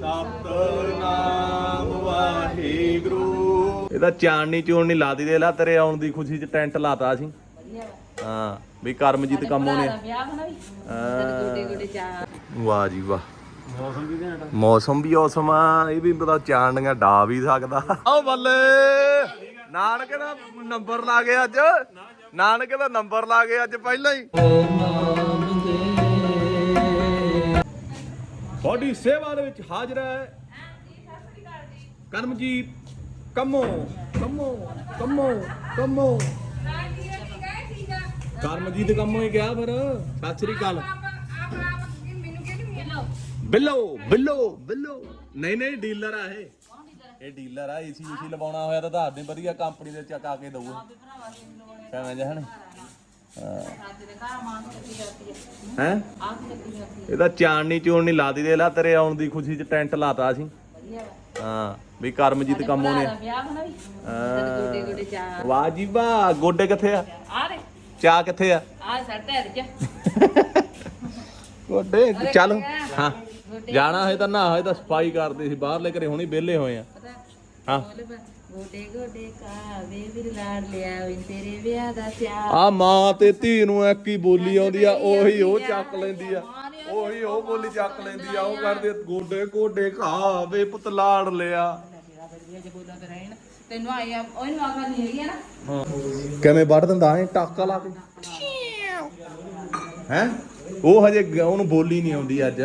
ਸਤਨਾਮ ਵਾਹਿਗੁਰੂ। ਇਹਦਾ ਚਾਣਨੀ ਚੋਣਨੀ ਲਾਦੀ ਦੇ ਲਾ ਤੇਰੇ ਆਉਣ ਦੀ ਖੁਸ਼ੀ 'ਚ ਟੈਂਟ ਲਾਤਾ ਸੀ ਹਾਂ ਵੀ ਕਰਮਜੀਤ ਕੰਮੋਂ ਨੇ ਵਿਆਹ ਹੋਣਾ ਵੀ। ਹਾਂ। ਗੋਡੇ ਗੋਡੇ ਚਾ ਵਾਹ ਜੀ ਵਾਹ। ਮੌਸਮ ਵੀ ਔਸਮ ਆ ਇਹ ਵੀ ਪਤਾ ਚਾਣਨੀਆਂ ਡਾ ਵੀ ਸਕਦਾ। ਓ ਬੱਲੇ। ਨਾਨਕ ਦਾ ਨੰਬਰ ਲਾ ਗਿਆ ਅੱਜ। ਨਾਨਕ ਦਾ ਨੰਬਰ ਲਾ ਗਿਆ ਅੱਜ ਪਹਿਲਾਂ ਹੀ। ਤੁਹਾਡੀ ਸੇਵਾ ਦੇ ਵਿੱਚ ਹਾਜ਼ਰ ਹੈ। ਕਰਮਜੀਤ, ਕੰਮੋ ਕੰਮੋ ਕੰਮੋ ਕੰਮੋ। ਕਰਮਜੀਤ ਕੰਮੋ ਹੀ ਗਿਆ ਫਿਰ। ਸਤਿ ਸ੍ਰੀ ਅਕਾਲ। ਬਿੱਲੋ ਬਿੱਲੋ ਬਿੱਲੋ। ਨਹੀਂ ਨਹੀਂ, ਡੀਲਰ ਆ ਇਹ। ਇਹ ਡੀਲਰ ਆ ਏਸੀ ਏਸੀ ਲਵਾਉਣਾ ਹੋਇਆ ਤਾਂ ਦੱਸ ਦੇ ਵਧੀਆ ਕੰਪਨੀ ਦੇ ਚੱਕ ਆ ਕੇ ਦਊਗਾ। ਕਿਵੇਂ ਜਹਣ ਹੈ। ਇਹਦਾ ਚਾਣਨੀ ਚੋਣਨੀ ਲਾਦੀ ਦੇ ਲਾ ਤੇਰੇ ਆਉਣ ਦੀ ਖੁਸ਼ੀ 'ਚ ਟੈਂਟ ਲਾਤਾ ਸੀ ਹਾਂ ਵੀ ਕਰਮਜੀਤ ਕੰਮੋਂ ਹੋਣਾ ਵਾਹ ਜੀ ਵਾਹ ਗੋਡੇ ਕਿੱਥੇ ਆ? ਚਾ ਕਿੱਥੇ ਆ? ਚ। ਗੋਡੇ ਚੱਲ। ਹਾਂ। ਜਾਣਾ ਹੈ ਤਾਂ ਨਾ ਹੋਏ ਤਾਂ ਸਫ਼ਾਈ ਕਰਦੇ ਸੀ ਬਾਹਰਲੇ ਘਰੇ ਹੁਣੀ ਵਿਹਲੇ ਹੋਏ ਆ। ਹਾਂ। ਗੋਡੇ ਗੋਡੇ ਕਾ ਵੇ ਲਾੜ ਲਿਆ ਵੇ ਤੇਰੇ ਵਿਆਹ ਦਾ ਆ ਮਾਂ ਤੇ ਧੀ ਨੂੰ ਇੱਕ ਹੀ ਬੋਲੀ ਆਉਂਦੀ ਆ ਉਹੀ ਉਹ ਚੱਕ ਲੈਂਦੀ ਆ। ਉਹੀ ਉਹ ਬੋਲੀ ਚੱਕ ਲੈਂਦੀ ਆ ਉਹ ਕਰਦੇ ਗੋਡੇ ਗੋਡੇ ਘਾ ਵੇ ਪੁੱਤ ਲਾੜ ਲਿਆ। ਤੇਰਾ ਵਧੀਆ ਜੇ ਬੋਲਾਂ ਤੇ ਰਹਿਣ ਤੈਨੂੰ ਆਈ ਆ ਉਹਨੂੰ ਆਖਰ ਨਹੀਂ ਹੈਗੀ ਆ ਨਾ ਕਿਵੇਂ ਵੱਢ ਦਿੰਦਾ ਐ ਟਾਕਾ ਲਾ ਕੇ? ਹੈ? ਉਹ ਹਜੇ ਗ- ਉਹਨੂੰ ਬੋਲੀ ਨਹੀਂ ਆਉਂਦੀ ਅੱਜ।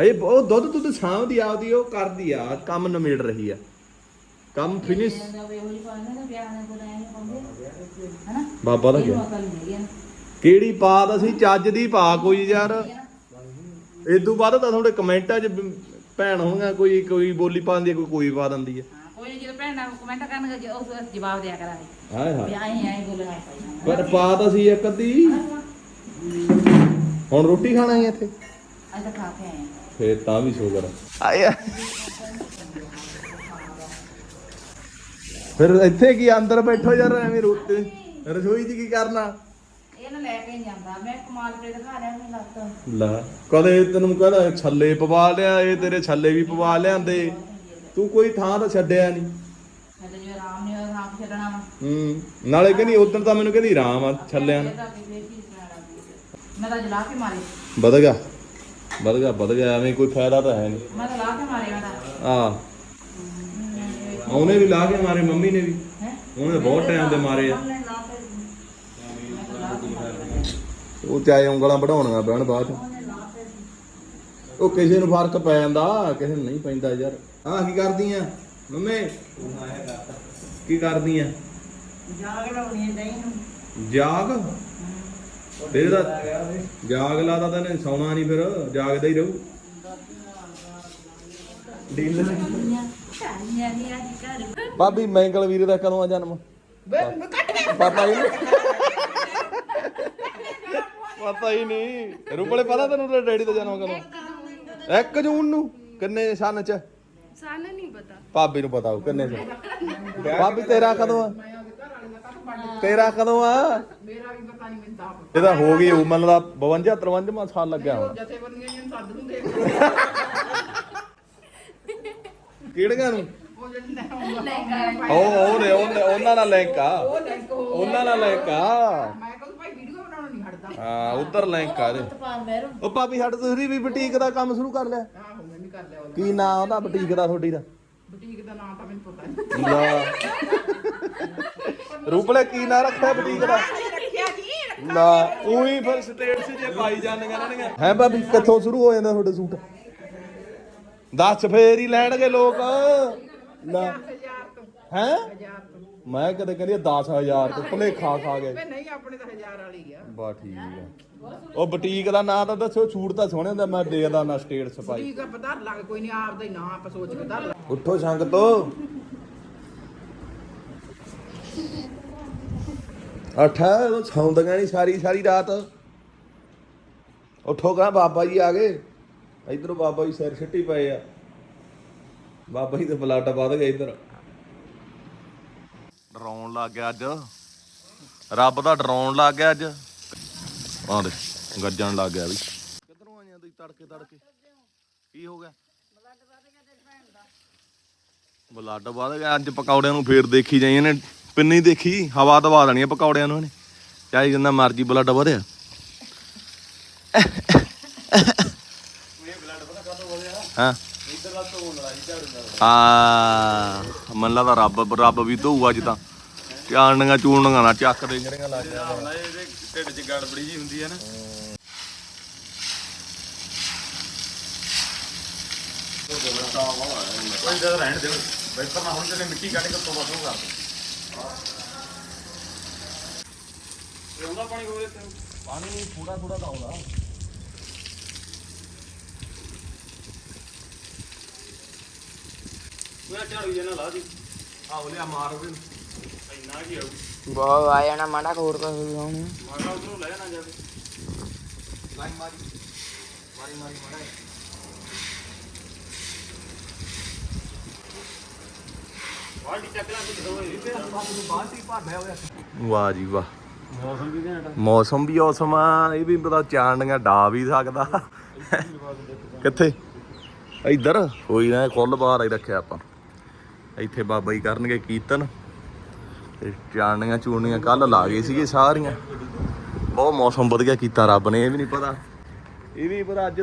ਹਜੇ ਉਹ ਦੁੱਧ ਦੁੱਧ ਸਾਂਭਦੀ ਆਪਦੀ ਉਹ ਕਰਦੀ ਆ ਕੰਮ ਨਿਮੇੜ ਰਹੀ ਆ। ਕੰਮ ਫਿਨਿਸ਼ ਬਾਬਾ ਦਾ ਕਿਹੜੀ ਪਾਤ ਅਸੀਂ ਚੱਜ ਦੀ ਪਾ ਕੋਈ ਯਾਰ? ਇਦੋਂ ਬਾਅਦ ਤਾਂ ਤੁਹਾਡੇ ਕਮੈਂਟਾਂ 'ਚ ਭੈਣ ਹੋਣਗੀਆਂ ਕੋਈ ਕੋਈ ਬੋਲੀ ਪਾਉਂਦੀ ਹੈ ਕੋਈ ਕੋਈ ਪਾ ਦਿੰਦੀ ਹੈ। ਹਾਂ ਕੋਈ ਜਦੋਂ ਭੈਣ ਨਾਲ ਕਮੈਂਟ ਕਰਨਗੇ ਜੇ ਉਸ ਦਾ ਜਵਾਬ ਦਿਆ ਕਰਾਂਗੇ। ਹਾਏ ਵੀ ਹਾਏ ਆਏ ਆਏ ਬੋਲਣਾ ਪਰ ਪਾਤ ਅਸੀਂ ਇੱਕ ਅੱਧੀ। ਹੁਣ ਰੋਟੀ ਖਾਣਾ ਹੈ ਇੱਥੇ? ਅੱਜ ਤਾਂ ਖਾ ਕੇ ਆਏ ਫੇਰ ਤਾਂ ਵੀ ਸ਼ੁਕਰ ਆਇਆ ਫਿਰ ਇੱਥੇ ਕੀ ਅੰਦਰ ਬੈਠੋ ਯਾਰ ਐਵੇਂ ਰੋਟੀ ਰਸੋਈ 'ਚ ਕੀ ਕਰਨਾ? ਇਹ ਨਾ ਲੈ ਕੇ ਨੀ ਜਾਂਦਾ ਮੈਂ ਕਮਾਲ ਪੇ ਦਿਖਾ ਰਿਹਾ ਮੈਨੂੰ ਲੱਤ। ਲੈ ਕਦੇ ਤੈਨੂੰ ਕਹਿੰਦਾ ਛੱਲੇ ਪਵਾ ਲਿਆ ਇਹ ਤੇਰੇ ਛੱਲੇ ਵੀ ਪਵਾ ਲਿਆਂਦੇ। ਤੂੰ ਕੋਈ ਥਾਂ ਤਾਂ ਛੱਡਿਆ ਨਹੀਂ ਤਾਂ ਜੋ ਆਰਾਮ ਨਹੀਂ ਆਰਾਮ ਛੱਡਣਾ। ਵਾ ਹੂੰ ਨਾਲੇ ਕਹਿੰਦੀ ਉਦੋਂ ਤਾਂ ਮੈਨੂੰ ਕਹਿੰਦੀ ਆਰਾਮ ਆ ਛੱਲਿਆਂ ਨਾਲ। ਇਹ ਤਾਂ ਅੱਗੇ ਫੇਰ ਚੀਜ਼ ਬਣਾ ਲਾਂਗੀ ਮੈਂ ਤਾਂ ਜਲਾ ਕੇ ਮਾਰੇ। ਵਧ ਗਿਆ ਵਧ ਗਿਆ ਵਧ ਗਿਆ ਐਵੇਂ ਕੋਈ ਫਾਇਦਾ ਤਾਂ ਹੈ ਨਹੀਂ ਮੈਂ ਤਾਂ ਲਾ ਕੇ ਮਾਰੇ ਮੈਂ ਤਾਂ। ਆ ਉਹਨੇ ਵੀ ਲਾ ਕੇ ਮਾਰੇ ਮੰਮੀ ਨੇ ਵੀ। ਉਹਨੇ ਬਹੁਤ ਟਾਈਮ ਦੇ ਮਾਰੇ ਆ। ਮੈਂ ਤਾਂ ਉਹ ਚਾਹੇ ਉਂਗਲਾਂ ਵਧਾਉਣੀਆਂ ਪੈਣ ਬਾਅਦ। ਉਹ ਕਿਸੇ ਨੂੰ ਫ਼ਰਕ ਪੈ ਜਾਂਦਾ ਕਿਸੇ ਨੂੰ ਨਹੀਂ ਪੈਂਦਾ ਯਾਰ। ਆਹ ਕੀ ਕਰਦੀਆਂ? ਮੰਮੀ ਕੀ ਕਰਦੀਆਂ? ਜਾਗ ਲਾਉਣੀ ਨਹੀਂ ਨੂੰ। ਜਾਗ? ਤੇਰੇ ਦਾ ਜਾਗ ਲਾਦਾ ਤਾਂ ਨੇ ਸੌਣਾ ਨਹੀਂ ਫਿਰ ਜਾਗਦਾ ਹੀ ਰਹੂ। ਡੀਲ ਅੱਜ ਘਰ। ਭਾਬੀ ਮੈਂਗਲ ਵੀਰ ਦਾ ਕਦੋਂ ਆ ਜਨਮ? ਪਤਾ ਹੀ ਨਹੀਂ ਪਤਾ ਹੀ ਨਹੀਂ ਰੂਪਲੇ ਪਤਾ ਤੈਨੂੰ ਤੇਰੇ ਡੈਡੀ ਦਾ ਜਨਮ ਕਦੋਂ? 1 ਜੂਨ ਨੂੰ। ਕਿੰਨੇ ਸਨ ਚ? ਸਾਨੂੰ ਨਹੀਂ ਪਤਾ। ਭਾਬੀ ਨੂੰ ਪਤਾ ਹੋ ਕਿੰਨੇ ਸਨ? ਭਾਬੀ ਤੇਰਾ ਕਦੋਂ ਆ? ਤੇਰਾ ਕਦੋਂ ਆ? ਮੇਰਾ ਵੀ ਪਤਾ ਨਹੀਂ ਮੈਨੂੰ ਤਾਂ। ਇਹਦਾ ਹੋ ਗਈ ਉਹ ਮਨ ਦਾ 52 53 ਸਾਲ ਲੱਗਿਆ ਹੁਣ। ਜਥੇਬੰਦੀਆਂ ਨੂੰ ਸੱਦ ਨੂੰ ਦੇਖ ਕਿਹੜੀਆਂ ਨੂੰ? ਉਹ ਉਹ ਉਹ ਨੇ ਉਹ ਨੇ- ਉਹਨਾਂ ਨਾਲ ਲਿੰਕ ਆ। ਉਹਨਾਂ ਨਾਲ ਲਿੰਕ ਆ। ਮੈਂ ਕਹਿੰਦਾ ਭਾਈ ਵੀਡੀਓ ਬਣਾਉਣਾ ਨਹੀਂ ਹਟਦਾ। ਹਾਂ ਉਧਰ ਲਿੰਕ ਆ ਮਹਿਰੋ ਉਹ ਭਾਬੀ ਸਾਡੇ ਤੁਸੀਂ ਵੀ ਬੁਟੀਕ ਦਾ ਕੰਮ ਸ਼ੁਰੂ ਕਰ ਲਿਆ। ਆਹੋ ਮੈਂ ਵੀ ਕਰ ਲਿਆ ਉਹ ਕੀ ਨਾਂ ਉਹਦਾ ਬੁਟੀਕ ਦਾ ਤੁਹਾਡੀ ਦਾ? ਬੁਟੀਕ ਦਾ ਨਾਮ ਤਾਂ ਮੈਨੂੰ ਪਤਾ ਨਹੀਂ। ਲਾ ਰੂਪਲੇ ਕੀ ਨਾਂ ਰੱਖਿਆ ਬੁਟੀਕ ਦਾ? ਰੱਖਿਆ ਜੀ ਲਾ ਉਹੀ ਫਿਰ ਸਟੇਟਸ ਜੇ ਪਾਈ ਜਾਂਦੀਆਂ ਰਹਿਣਗੀਆਂ। ਹੈ ਭਾਬੀ ਕਿੱਥੋਂ ਸ਼ੁਰੂ ਹੋ ਜਾਂਦਾ ਤੁਹਾਡੇ ਸੂਟ? ਦੱਸ ਫੇਰ ਹੀ ਲੈਣਗੇ ਲੋਕ। ਤੋਂ। ਹੈ? ਮੈਂ ਕਦੇ ਕਹਿੰਦੀ 10000 ਤੋਂ ਭੁਲੇਖਾ ਖਾ ਗਏ ਨਹੀਂ ਆਪਣੇ ਤਾਂ ਹਜ਼ਾਰ ਵਾਲੀ ਆ। ਬਾ ਠੀਕ ਆ। ਉਹ ਬੁਟੀਕ ਦਾ ਨਾਂ ਤਾਂ ਦੱਸੋ ਛੂਟ ਤਾਂ ਸੋਹਣੇ ਹੁੰਦਾ ਮੈਂ ਦੇਖਦਾ ਨਾ ਸਟੇਟਸ ਪਾਈ ਬੁਟੀਕ ਦਾ ਪਤਾ ਲੱਗ ਕੋਈ ਨਹੀਂ ਆਪਦਾ ਹੀ ਨਾਂ ਆਪਾਂ ਸੋਚ ਕੇ ਧਰ ਉੱਠੋ ਸੰਗ ਤੋਂ ਅਠਾ ਸੌਂਦੀਆਂ ਨਹੀਂ ਸਾਰੀ ਸਾਰੀ ਰਾਤ। ਉੱਠੋ ਕਹਾਂ ਬਾਬਾ ਜੀ ਆ ਗਏ। ਇਧਰੋਂ ਬਾਬਾ ਜੀ ਸਿਰ ਛੱਟੀ ਪਏ ਆ। ਬਾਬਾ ਜੀ ਤੇ ਬਲੱਡ ਵੱਧ ਗਿਆ ਇਧਰ। ਡਰਾਉਣ ਲੱਗ ਗਿਆ ਅੱਜ। ਰੱਬ ਦਾ ਡਰਾਉਣ ਲੱਗ ਗਿਆ ਅੱਜ। ਆਹ ਦੇ ਗੱਜਣ ਲੱਗ ਗਿਆ ਵੀ। ਕਿੱਧਰੋਂ ਆਈਆਂ ਤੁਸੀਂ ਤੜਕੇ ਤੜਕੇ? ਕੀ ਹੋ ਗਿਆ? ਬਲੱਡ ਵੱਧ ਗਿਆ। ਅੱਜ ਪਕੌੜਿਆਂ ਨੂੰ ਫੇਰ ਦੇਖੀ ਜਾਈ ਇਹਨੇ। ਪਿੰਨੀ ਦੇਖੀ, ਹਵਾ ਦਵਾ ਦੇਣੀ ਪਕੌੜਿਆਂ ਨੂੰ ਇਹਨੇ। ਚਾਹੇ ਜਿੰਨਾ ਮਰਜ਼ੀ ਬਲੱਡ ਵਧਿਆ ਹਾਂ? ਆ ਮਨ ਲਾ ਰੱਬ ਰੱਬ ਵੀ ਧੋਊ ਅੱਜ ਤਾਂ। ਚਾਣੀਆਂ ਚੂਣੀਆਂ ਨਾ ਚੱਕ ਦੇ। ਜਿਹੜੀਆਂ ਲੱਗ ਗਿਆ ਇਹਦੇ ਢਿੱਡ 'ਚ ਗੜਬੜੀ ਜੀ ਹੁੰਦੀ ਹੈ ਨਾ ਕੋਈ ਜਦ ਰਹਿਣ ਦਿਓ ਵੈਪਰ ਨਾ ਹੁਣ ਜਿਹੜੇ ਮਿੱਟੀ ਕੱਢ ਕੇ ਉੱਤੋਂ ਬਸੋਂ ਕਰ ਦਿਓ ਉਹਦਾ ਪਾਣੀ ਕੋਲੇ ਤੇ ਪਾਣੀ ਥੋੜਾ ਥੋੜਾ ਤਾਂ ਆਉਂਦਾ। ਉਹ ਝਾੜੂ ਜਨਾ ਲਾ ਦੀ। ਆਹ ਲਿਆ ਮਾਰ ਉਹਦੇ ਇੰਨਾ ਕੀ ਆਉ ਬਹੁਤ ਆ ਜਾਣਾ ਮਾੜਾ ਹੋਰ ਤਾਂ ਹੁਣ। ਮਾਰਾ ਉਧਰੋਂ ਲੈ ਨਾ ਜਾਵੇ। ਲਾਈਨ ਮਾਰੀ। ਮਾਰੀ ਮਾਰੀ ਮਾਰੀ ਬਾਲਟੀ ਚੱਕ ਲਾ ਕੇ ਦੋਏ ਵਾਹ ਜੀ ਵਾਹ। ਮੌਸਮ ਵੀ ਘੈਂਟ ਮੌਸਮ ਵੀ ਔਸਮ ਆ ਇਹ ਵੀ ਪਤਾ ਚਾਣੀਆਂ ਡਾ ਵੀ ਸਕਦਾ। ਕਿੱਥੇ? ਇੱਧਰ। ਕੋਈ ਨਾ ਕੁੱਲ ਬਾਹਰ ਹੀ ਰੱਖਿਆ ਆਪਾਂ। ਇੱਥੇ ਬਾਬਾ ਜੀ ਕਰਨਗੇ ਕੀਰਤਨ ਤੇ ਚਾਣੀਆਂ ਚੂਣੀਆਂ ਕੱਲ ਲਾ ਗਏ ਸੀਗੇ ਸਾਰੀਆਂ। ਬਹੁਤ ਮੌਸਮ ਵਧੀਆ ਕੀਤਾ ਰੱਬ ਨੇ ਇਹ ਵੀ ਨਹੀਂ ਪਤਾ। ਇਹ ਵੀ ਪਤਾ ਅੱਜ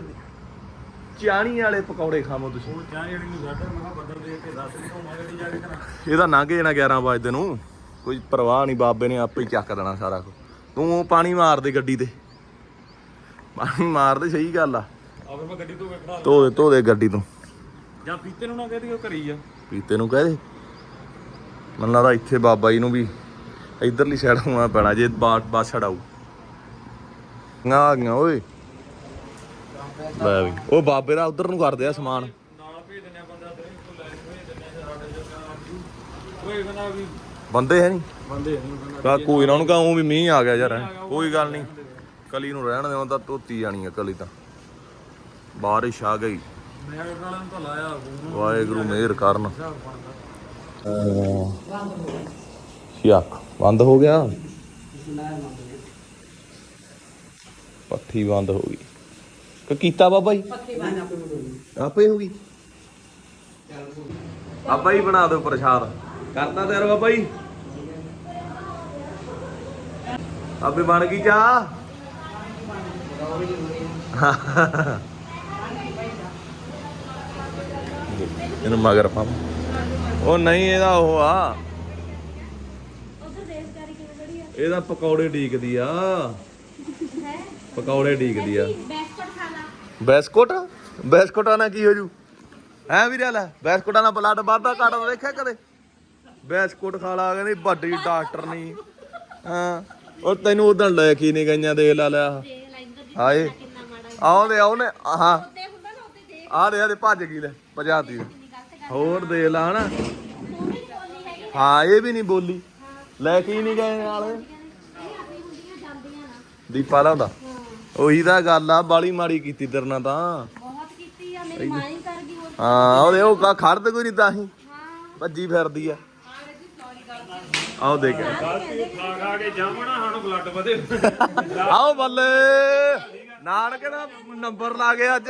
ਚਾਣੀ ਵਾਲੇ ਪਕੌੜੇ ਖਾਵੋ ਤੁਸੀਂ। ਉਹ ਚਾਹ ਜਿਹੜੀ ਨੂੰ ਸਾਡਾ ਮੈਂ ਕਿਹਾ ਬੱਦਲ ਦੇਖ ਕੇ ਦੱਸ ਨਹੀਂ ਹੋਵਾਂਗੇ ਦੀ ਜਾ ਕੇ ਕਰਾਂ ਇਹਦਾ ਲੰਘ ਜਾਣਾ 11 ਵਜੇ ਨੂੰ। ਕੋਈ ਪਰਵਾਹ ਨਹੀਂ ਬਾਬੇ ਨੇ ਆਪੇ ਹੀ ਚੱਕ ਦੇਣਾ ਸਾਰਾ ਕੁਝ ਤੂੰ ਪਾਣੀ ਮਾਰ ਦੇ ਗੱਡੀ ਤੇ। ਪਾਣੀ ਮਾਰ ਦੇ ਸਹੀ ਗੱਲ ਆ। ਆ ਫਿਰ ਮੈਂ ਗੱਡੀ ਤੋਂ ਵੇਖਣਾ ਧੋ ਦੇ ਧੋ ਦੇ ਗੱਡੀ ਤੋਂ। ਜਾਂ ਪੀਤੇ ਨੂੰ ਨਾ ਕਹਦੀ ਉਹ ਕਰੀ ਆ। ਪੀਤੇ ਨੂੰ ਕਹਿ ਦੇ। ਮੈਨੂੰ ਲੱਗਦਾ ਇੱਥੇ ਬਾਬਾ ਜੀ ਨੂੰ ਵੀ ਇਧਰਲੀ ਸਾਈਡ ਹੋਣਾ ਪੈਣਾ ਜੇ ਬਾਟ ਬੱਸ ਛੜਾਊ ਆ ਗਿਆ ਓਏ। ਲੈ ਵੀ। ਉਹ ਬਾਬੇ ਦਾ ਉਧਰ ਨੂੰ ਕਰਦੇ ਆ ਸਮਾਨ। ਆ ਬੰਦਾ ਆ ਕਹਿੰਦਾ ਹੈ ਨਹੀਂ? ਬੰਦੇ ਨਹੀਂ ਕਹਿੰਦਾ ਕਾ ਕੋਈ ਨਾ ਉਹਨੂੰ ਕਹਾਂ ਵੀ ਮੀਂਹ ਆ ਗਿਆ ਯਾਰ। ਕੋਈ ਗੱਲ ਨਹੀਂ। ਕਲੀ ਨੂੰ ਰਹਿਣ ਦੇ ਤਾਂ ਧੋਤੀ ਜਾਣੀ ਆ ਕਲੀ ਤਾਂ। ਬਾਰਿਸ਼ ਆ ਗਈ। ਵਾਹਿਗੁਰੂ ਮਿਹਰ ਕਰਨ। ਯਾਕ ਬੰਦ ਹੋ ਗਿਆ? ਪੱਠੀ ਬੰਦ ਹੋ ਗਈ। ਕਿ ਕੀਤਾ ਬਾਬਾ ਜੀ? ਆਪੇ ਹੋ ਗਈ? ਬਾਬਾ ਜੀ ਬਣਾ ਦਿਓ ਪ੍ਰਸ਼ਾਦ। ਕਰਤਾ ਤਿਆਰ ਬਾਬਾ ਜੀ? ਆਪੇ ਬਣ ਗਈ ਚਾਹ? ਇਹਨੂੰ ਮਗਰ ਪਾ। ਉਹ ਨਹੀਂ, ਇਹਦਾ ਉਹ ਆ। ਇਹਦਾ ਪਕੌੜੇ ਢੀਕਦੀ ਆ। ਪਕੌੜੇ ਢੀਕਦੀ ਆ। ਬਿਸਕੁਟ? ਬਿਸਕੁਟਾਂ ਨਾਲ ਕੀ ਹੋ ਜੂ ਹੈ ਵੀਰੇ ਲੈ, ਬਿਸਕੁਟਾਂ ਨਾਲ ਬਲੱਡ ਵੱਧਦਾ ਘਟਦਾ ਦੇਖਿਆ ਕਦੇ? ਬਿਸਕੁਟ ਖਾ ਲਾ, ਕਹਿੰਦੀ ਵੱਡੀ ਡਾਕਟਰ ਨਹੀਂ ਹਾਂ, ਉਹ ਤੈਨੂੰ ਉਦੋਂ ਲੈ ਕੀ ਨਹੀਂ ਗਈਆਂ, ਦੇਖ ਲਾ ਲਿਆ ਹਾਏ ਆਓ ਦੇ ਆਓ ਆ ਦੇ ਆ ਦੇ ਭੱਜ ਗਈ ਲੈ ਭਜਾਤੀ ਹੋਰ ਦੇ ਲਾ ਹਨਾ ਹਾਂ ਇਹ ਵੀ ਨਹੀਂ ਬੋਲੀ। ਲੈ ਕੇ ਹੀ ਨਹੀਂ ਗਏ ਨਾਲ? ਦੀਪਾ ਦਾ ਹੁੰਦਾ ਉਹੀ ਤਾਂ ਗੱਲ ਆ ਬਾਲੀ ਮਾੜੀ ਕੀਤੀ ਤੇਰੇ ਨਾਲ ਤਾਂ। ਬਹੁਤ ਕੀਤੀ ਆ ਮੇਰੀ ਮਾਂ ਹੀ ਕਰ ਗਈ ਹੋਰ ਹਾਂ ਉਹਦੇ ਉਹ ਖੜਦ ਕੋਈ ਨਹੀਂ ਤਾਂ ਹੀ। ਭੱਜੀ ਫਿਰਦੀ ਆ। ਆਓ ਦੇਖ। ਖਾ ਖਾ ਕੇ ਜਾਮਣਾ ਸਾਨੂੰ ਬਲੱਡ ਵਧੇ। ਆਓ ਬੱਲੇ। ਨਾਨਕੇ ਦਾ ਨੰਬਰ ਲਾ ਗਏ ਅੱਜ।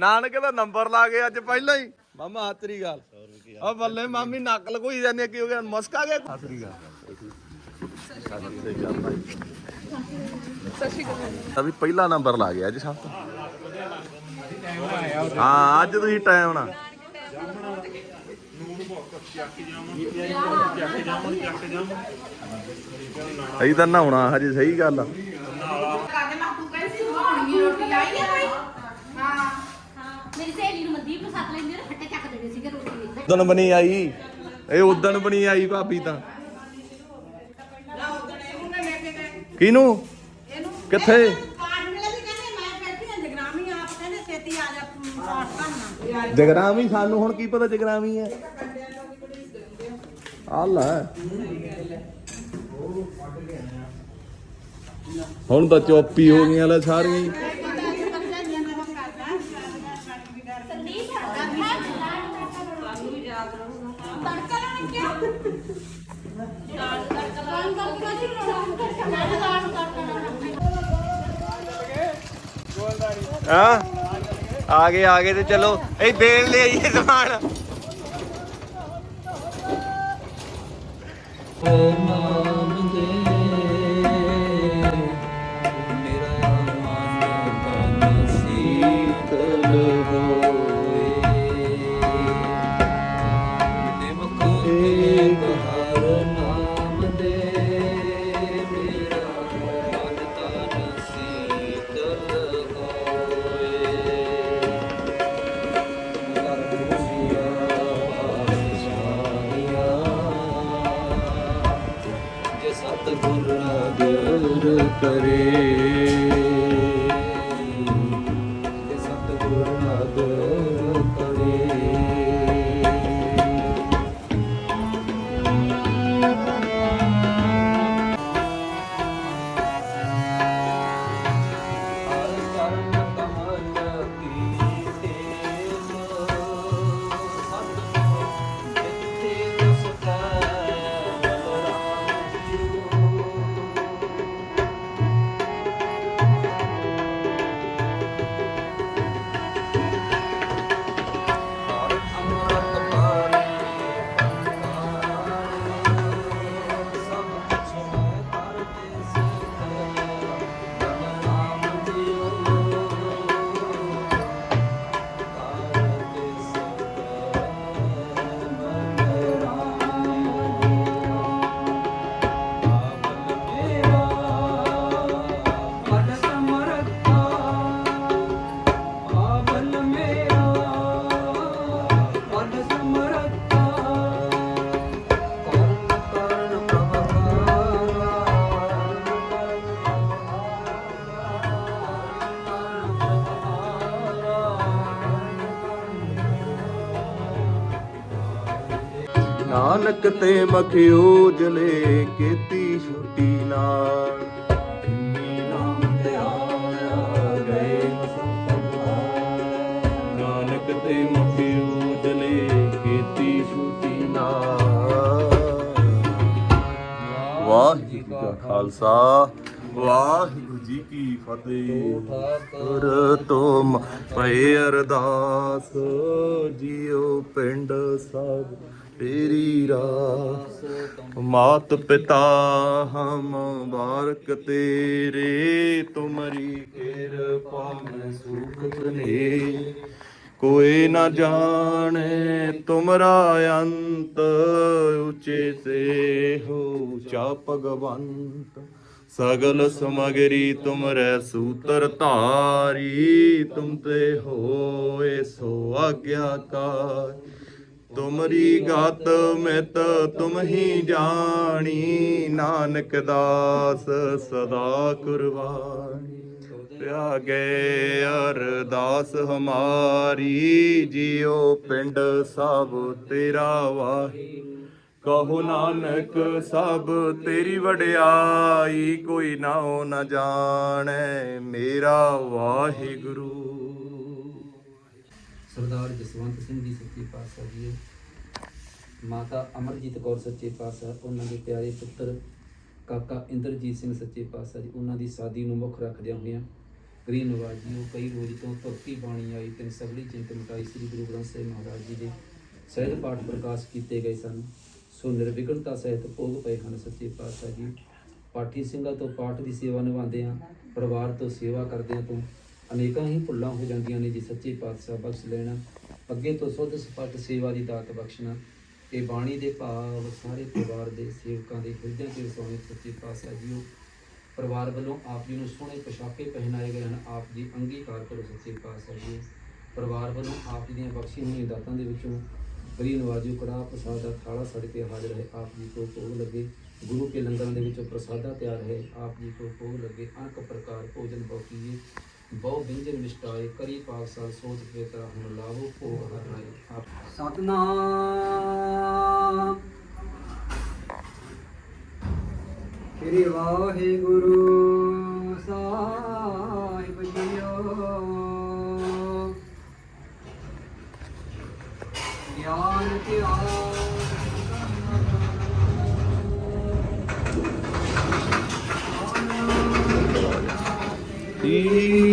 ਨਾਨਕੇ ਦਾ ਨੰਬਰ ਲਾ ਗਏ ਅੱਜ ਪਹਿਲਾਂ ਹੀ। ਮਾਮਾ ਆਤਰੀ ਗੱਲ ਆ ਬੱਲੇ ਮਾਮੀ ਨਕਲ ਕੋਈ ਜਾਂਦੀ ਆ, ਕੀ ਹੋ ਗਿਆ? ਮਸਕਾ ਗਿਆ? ਆਤਰੀ ਗੱਲ ਵੀ ਪਹਿਲਾ ਨੰਬਰ ਲਾ ਗਿਆ ਅੱਜ ਸਭ ਤੋਂ। ਹਾਂ ਅੱਜ ਤੁਸੀਂ ਟਾਈਮ ਨਾਲ। ਅਈ ਤਾਂ ਨਹਾਉਣਾ ਹਜੇ ਸਹੀ ਗੱਲ ਆ ਕਾਹਦੇ ਮੈਂ ਤੂੰ ਕਹਿੰਦੀ ਸੀ ਹੋਣੀ ਰੋਟੀ ਆਈ ਹੈ ਕੋਈ ਹਾਂ ਮੇਰੀ ਸਹੇਲੀ ਨੂੰ ਮਨਦੀਪ ਨੂੰ ਸੱਦ ਲੈਂਦੇ ਨੇ ਫੱਟੇ ਚੱਕ ਦੇਣੇ ਸੀਗੇ ਰੋਟੀ ਦੇ ਉਦਣ ਬਣੀ ਆਈ। ਇਹ ਉਦਣ ਬਣੀ ਆਈ ਭਾਬੀ ਤਾਂ। ਨਾ ਕਿੱਥੇ? ਜਗਰਾਮੀ ਸਾਨੂੰ ਹੁਣ ਕੀ ਪਤਾ ਜਗਰਾਮੀ ਹੈ? ਆ ਲੈ। ਹੁਣ ਤਾਂ ਚੋਪੀ ਹੋ ਗਈਆਂ ਲੈ ਸਾਰੀਆਂ ਹੀ। ਤੜਕਾ ਲਾਉਣ ਕਿਆ ਹਾਂ? ਆ ਗਏ ਆ ਗਏ ਤੇ ਚਲੋ। ਇਹ ਦੇਣ ਲਈ ਆਈਏ ਸਮਾਨ। ਨਾਨਕ ਤੇ ਮਖਿਓ ਜਲੇ ਕੀਤੀ ਛੁੱਟੀ ਨਾਲ। ਇੰਨੀ ਨਾਮ ਤੇ ਆਇਆ ਗਏ ਨਾਨਕ ਤੇ ਮਖਿਓ ਜਲੇ ਕੀਤੀ ਛੁੱਟੀ ਨਾਲ। ਵਾਹਿਗੁਰੂ ਜੀ ਕਾ ਖਾਲਸਾ। ਵਾਹਿਗੁਰੂ ਜੀ ਕੀ ਫਤਿਹ। ਗੁਰ ਤੁਮ ਪਏ ਅਰਦਾਸ ਜੀਓ ਪਿੰਡ ਸਭ ਤੇਰੀ ਰਾਸ ਮਾਤ ਪਿਤਾ ਹਮ ਬਾਰਕ ਤੇਰੇ, ਤੁਮਰੀ ਕਿਰਪਾ ਮੈਂ ਸੁਖ ਤਨੇ ਕੋਈ ਨਾ ਜਾਣੇ ਤੁਮਰਾ ਅੰਤ, ਉਚੇ ਸੇ ਹੋ ਚਾ ਭਗਵੰਤ। ਸਗਲ ਸਮਗਰੀ ਤੁਮਰੇ ਸੂਤਰ ਧਾਰੀ, ਤੁਮ ਤੇ ਹੋਏ ਸੋ ਆਗਿਆਕਾਰ। ਤੁਮਰੀ ਗਤ ਮਿਤ ਤੁਮ ਹੀ ਜਾਣੀ, ਨਾਨਕ ਦਾਸ ਸਦਾ ਕੁਰਬਾਨੀ। ਪਿਆਗੇ ਅਰਦਾਸ ਹਮਾਰੀ, ਜਿਉ ਪਿੰਡ ਸਭ ਤੇਰਾ ਵਾਹੀ। ਕਹੋ ਨਾਨਕ, ਸਭ ਤੇਰੀ ਵਡਿਆਈ, ਕੋਈ ਨਾਉ ਨਾ ਜਾਣੈ ਮੇਰਾ ਵਾਹਿਗੁਰੂ। ਸਰਦਾਰ ਜਸਵੰਤ ਸਿੰਘ ਜੀ ਸੱਚੇ ਪਾਤਸ਼ਾਹ ਜੀ ਮਾਤਾ ਅਮਰਜੀਤ ਕੌਰ ਸੱਚੇ ਪਾਤਸ਼ਾਹ, ਉਹਨਾਂ ਦੇ ਪਿਆਰੇ ਪੁੱਤਰ ਕਾਕਾ ਇੰਦਰਜੀਤ ਸਿੰਘ ਸੱਚੇ ਪਾਤਸ਼ਾਹ ਜੀ, ਉਹਨਾਂ ਦੀ ਸਾਦੀ ਨੂੰ ਮੁੱਖ ਰੱਖਦਿਆਂ ਹੋਇਆਂ ਗਰੀਬ ਨਵਾਜ ਜੀ ਨੂੰ ਕਈ ਰੋਜ਼ ਤੋਂ ਭਗਤੀ ਬਾਣੀ ਆਈ ਤਿੰਨ ਸਗਲੀ ਚਿੰਤਨ ਮਿਟਾਈ ਸ੍ਰੀ ਗੁਰੂ ਗ੍ਰੰਥ ਸਾਹਿਬ ਮਹਾਰਾਜ ਜੀ ਦੇ ਸਹਿਜ ਪਾਠ ਪ੍ਰਕਾਸ਼ ਕੀਤੇ ਗਏ ਸਨ। ਸੋ ਨਿਰਵਿਘਨਤਾ ਸਹਿਤ ਭੋਗ ਪਏ ਹਨ ਸੱਚੇ ਪਾਤਸ਼ਾਹ ਜੀ। ਪਾਠੀ ਸਿੰਘਾਂ ਤੋਂ ਪਾਠ ਦੀ ਸੇਵਾ ਨਿਭਾਉਂਦੇ ਆ ਪਰਿਵਾਰ ਤੋਂ ਸੇਵਾ ਕਰਦਿਆਂ ਤੋਂ। ਅਨੇਕਾਂ ਹੀ ਭੁੱਲਾਂ ਹੋ ਜਾਂਦੀਆਂ ਨੇ ਜੀ ਸੱਚੇ ਪਾਤਸ਼ਾਹ ਬਖਸ਼ ਲੈਣਾ। ਅੱਗੇ ਤੋਂ ਸੁੱਧ ਸਪੱਟ ਸੇਵਾ ਦੀ ਦਾਤ ਬਖਸ਼ਣਾ। ਇਹ ਬਾਣੀ ਦੇ ਭਾਵ ਸਾਰੇ ਪਰਿਵਾਰ ਦੇ ਸੇਵਕਾਂ ਦੇ ਹਿਰਦਿਆਂ 'ਚ ਵਸਾਉਣੇ ਸੱਚੇ ਪਾਤਸ਼ਾਹ ਜੀਓ। ਪਰਿਵਾਰ ਵੱਲੋਂ ਆਪ ਜੀ ਨੂੰ ਸੋਹਣੇ ਪੋਸ਼ਾਕੇ ਪਹਿਨਾਏ ਗਏ ਹਨ। ਆਪ ਜੀ ਅੰਗੀਕਾਰ ਕਰੋ ਸੱਚੇ ਪਾਤਸ਼ਾਹ ਜੀ ਪਰਿਵਾਰ ਵੱਲੋਂ ਆਪ ਜੀ ਦੀਆਂ ਬਖਸ਼ੀ ਹੋਈਆਂ ਦਾਤਾਂ ਦੇ ਵਿੱਚੋਂ ਬਰੀ ਨਵਾਜੂ ਕੜਾ ਪ੍ਰਸਾਦ ਦਾ ਥਾਲਾ ਸੜ ਕੇ ਹਾਜ਼ਰ ਹੈ ਆਪ ਜੀ ਕੋ ਭੋਗ ਲੱਗੇ। ਗੁਰੂ ਕੇ ਲੰਗਰਾਂ ਦੇ ਵਿੱਚੋਂ ਪ੍ਰਸਾਦਾ ਤਿਆਰ ਹੈ ਆਪ ਜੀ ਕੋ ਭੋਗ ਲੱਗੇ। ਅਨਕ ਪ੍ਰਕਾਰ ਭੋਜਨ ਬੋਕੀਏ ਬਹੁ ਵਿੰਜਨ ਮਿਸ਼ਟਾਏ ਕਰੀ ਪਾਕ ਸਾਲ ਸੋਚ ਕੇ ਤਰਾ ਹੁਣ ਲਾਵੋ ਭੋਗ ਹਰ ਰਾਏ ਆਪ ਸਤਨਾਮ ਸ੍ਰੀ ਵਾਹਿਗੁਰੂ ਸਾਹਿਬ ਜੀਓ ਗਿਆਨ ਧਿਆਨ ਈ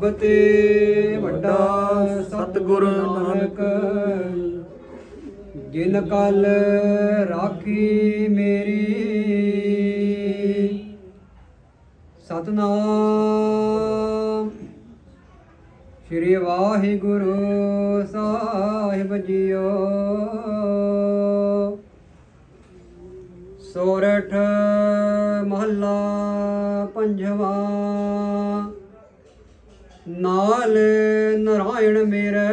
ਸਭ ਤੇ ਵੱਡਾ ਸਤਿਗੁਰ ਨਾਨਕ। ਜਿਨ ਕਲ ਰਾਖੀ ਮੇਰੀ। ਸਤਨਾਮ। ਸ਼੍ਰੀ ਵਾਹਿਗੁਰੂ ਸਾਹਿਬ ਜੀਓ। ਸੋਰਠ ਮਹੱਲਾ ਪੰਜਵਾ। ਨਾਲ ਨਰਾਇਣ ਮੇਰੇ।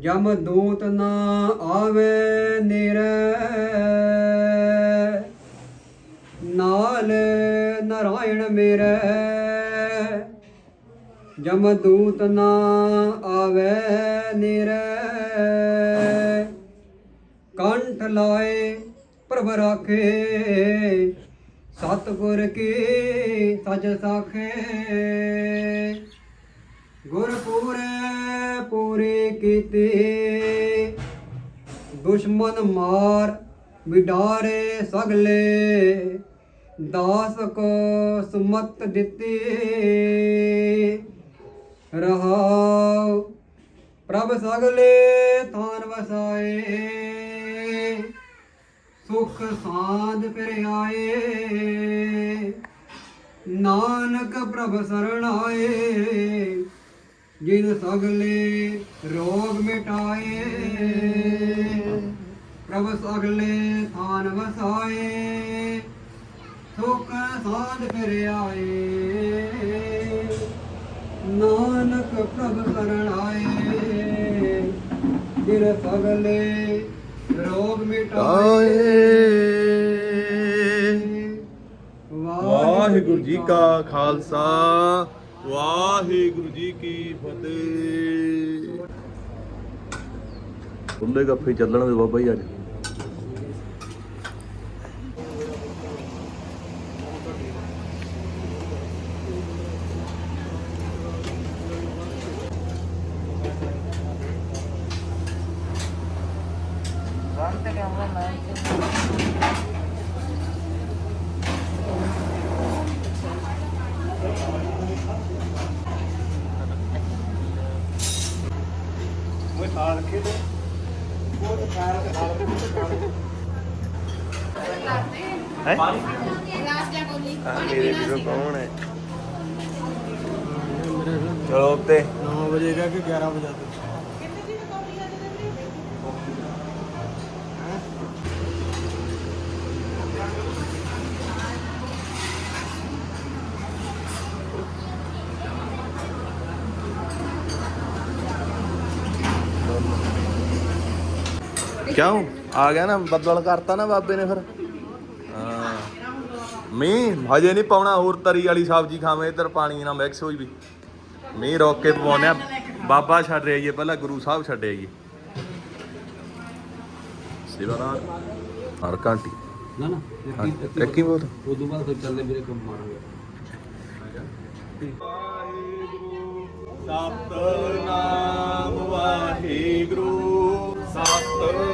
ਜਮ ਦੂਤ ਨਾ ਆਵੇ ਨੇਰੇ। ਨਾਲ ਨਰਾਇਣ ਮੇਰੇ। ਜਮ ਦੂਤ ਨਾ ਆਵੇ ਨੇਰੇ। ਕੰਠ ਲਾਏ ਪ੍ਰਭ ਰਾਖੇ। ਸਤਿਗੁਰ ਕੀ ਸਜ ਸਾਖੇ। ਗੁਰ ਪੂਰੇ ਪੂਰੀ ਕੀਤੀ। ਦੁਸ਼ਮਨ ਮਾਰ ਵਿਡਾਰੇ ਸਗਲੇ। ਦਾਸ ਕੋ ਸੁਮਤ ਦਿੱਤੀ। ਰਹਾਉ ਪ੍ਰਭ ਸਗਲੇ ਥਾਨ ਵਸਾਏ। ਸੁਖ ਸਾਧ ਫਿਰ ਆਏ। ਨਾਨਕ ਪ੍ਰਭ ਸਰਣ ਆਏ, ਜਿਨ ਸਗਲੇ ਰੋਗ ਮਿਟਾਏ। ਪ੍ਰਭ ਸਗਲੇ ਥਾਨ ਵਸਾਏ, ਸੁਖ ਸਾਧ ਫਿਰ ਆਏ। ਨਾਨਕ ਪ੍ਰਭ ਸਰਣ ਆਏ, ਜਿਨ ਸਗਲੇ ਮਿਟਾਏ ਵਾਹਿਗੁਰੂ ਜੀ ਕਾ ਖਾਲਸਾ, ਵਾਹਿਗੁਰੂ ਜੀ ਕੀ ਫਤਿਹ। ਖੁੱਲੇ ਗੱਫੇ ਚੱਲਣ ਦੇ ਬਾਬਾ ਜੀ ਅੱਜ। ਹੈ ਮੇਰੇ ਵੀਰੋ ਕੌਣ ਹੈ? ਚਲੋ ਉੱਤੇ। 9 ਵਜੇ ਕਾ ਕਿ 11 ਵਜੇ ਤੱਕ ਕਿਉਂ? ਆ ਗਿਆ ਨਾ ਬੱਦਲ ਕਰਤਾ ਨਾ ਬਾਬੇ ਨੇ ਫਿਰ। ਮੀਂਹ ਹਜੇ ਨਹੀਂ ਪਾਉਣਾ ਹੋਰ ਤਰੀ ਵਾਲੀ ਸਬਜ਼ੀ ਖਾਵੇਂ ਇੱਧਰ ਪਾਣੀ ਨਾਲ ਮਿਕਸ ਹੋਈ ਵੀ। ਮੀਂਹ ਰੋਕ ਕੇ ਪਵਾਉਂਦੇ ਆ ਬਾਬਾ ਛੱਡ ਰਿਹਾ ਜੀ ਪਹਿਲਾਂ ਗੁਰੂ ਸਾਹਿਬ ਛੱਡਿਆ ਜੀ ਸੇਵਾਦਾਰ ਹਰ ਘੰਟੀ। ਨਾ ਨਾ ਇੱਕੀ ਬੋਲ। ਉਦੋਂ ਬਾਅਦ ਫਿਰ ਚੱਲਦੇ ਮੇਰੇ ਕੰਮ ਮਾਰਾਂਗੇ ਸਤਨਾਮ ਵਾਹਿਗੁਰੂ ਸਤਨਾਮ